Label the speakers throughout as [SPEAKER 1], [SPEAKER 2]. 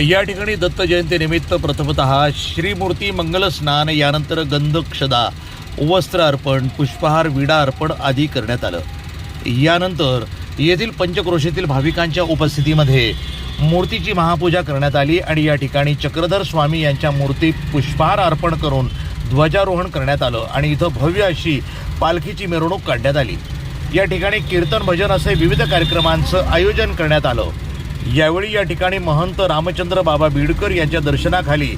[SPEAKER 1] या ठिकाणी दत्त जयंतीनिमित्त प्रथमतः श्रीमूर्ती मंगलस्नान यानंतर गंधक्षदा वस्त्र अर्पण पुष्पहार विडा अर्पण आदी करण्यात आलं. यानंतर येथील पंचक्रोशीतील भाविकांच्या उपस्थितीमध्ये मूर्तीची महापूजा करण्यात आली आणि या ठिकाणी चक्रधर स्वामी यांच्या मूर्तीत पुष्पहार अर्पण करून ध्वजारोहण करण्यात आलं आणि इथं भव्य अशी पालखीची मिरवणूक काढण्यात आली. या ठिकाणी कीर्तन भजन असे विविध कार्यक्रमांचं आयोजन करण्यात आलं. यावेळी या ठिकाणी महंत रामचंद्र बाबा बीडकर यांच्या दर्शनाखाली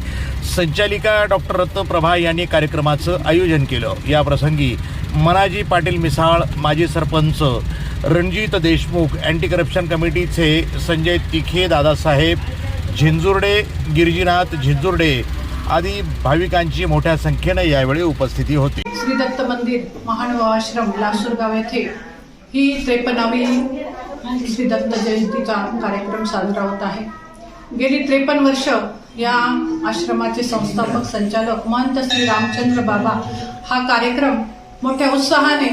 [SPEAKER 1] संचालिका डॉक्टर रत्नप्रभा यांनी कार्यक्रमाचं आयोजन केलं. या प्रसंगी मनाजी पाटील मिसाळ माजी सरपंच रणजित देशमुख अँटी करप्शन कमिटीचे संजय तिखे दादासाहेब झिंजुर्डे गिरजीनाथ झिंजुर्डे आदी भाविकांची मोठ्या संख्येनं यावेळी उपस्थिती होती.
[SPEAKER 2] श्री दत्त मंदिर महानुभाव आश्रम लासूरगाव येथे ही त्रेपन्नावी श्री दत्त जयंतीचा कार्यक्रम साजरा होत आहे. गेली त्रेपन्न वर्ष या आश्रमाचे संस्थापक संचालक महंत श्री रामचंद्र बाबा हा कार्यक्रम मोठ्या उत्साहाने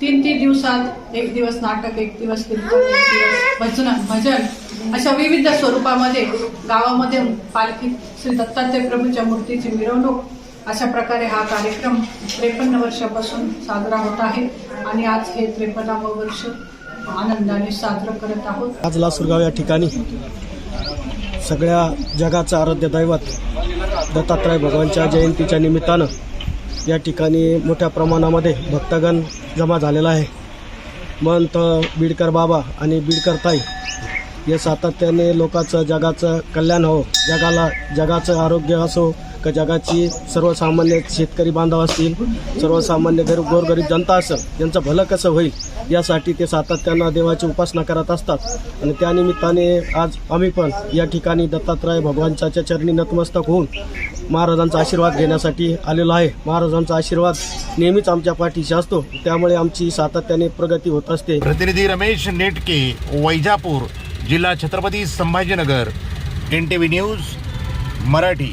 [SPEAKER 2] तीन तीन दिवसात एक दिवस नाटक एक दिवस कीर्तन एक दिवस भजन भजन अशा विविध स्वरूपामध्ये गावामध्ये पालखी श्री दत्तात्रय प्रभूच्या मूर्तीची मिरवणूक अशा प्रकारे हा कार्यक्रम त्रेपन्न वर्षापासून साजरा होत आहे आणि आज हे त्रेपन्नावं वर्ष आनंदाने साजरं करत आहोत.
[SPEAKER 3] आज लासूरगाव या ठिकाणी सगळ्या जगाचं आराध्य दैवत दत्तात्रय भगवानच्या जयंतीच्या निमित्तानं या ठिकाणी मोठ्या प्रमाणामध्ये भक्तगण जमा झालेला आहे. मंत बीडकर बाबा आणि बीडकर ताई हे सातत्याने लोकांचं जगाचं कल्याण हो जगाला जगाचं आरोग्य असो का जगाची सर्वसामान्य शेतकरी बांधव असतील सर्वसामान्य गरीब गोरगरीब जनता असेल यांचं भलं कसं होईल यासाठी ते सातत्यानं देवाची उपासना करत असतात. आणि त्यानिमित्ताने आज आम्ही पण या ठिकाणी दत्तात्रय भगवानच्या चरणी नतमस्तक होऊन महाराजांचा आशीर्वाद घेण्यासाठी आलेलो आहे. महाराजांचा आशीर्वाद नेहमीच आमच्या पाठीशी असतो. त्यामुळे आमची सातत्याने प्रगती होत असते.
[SPEAKER 1] प्रतिनिधी रमेश नेटके वैजापूर जिल्हा Chhatrapati Sambhajinagar N T V news Marathi.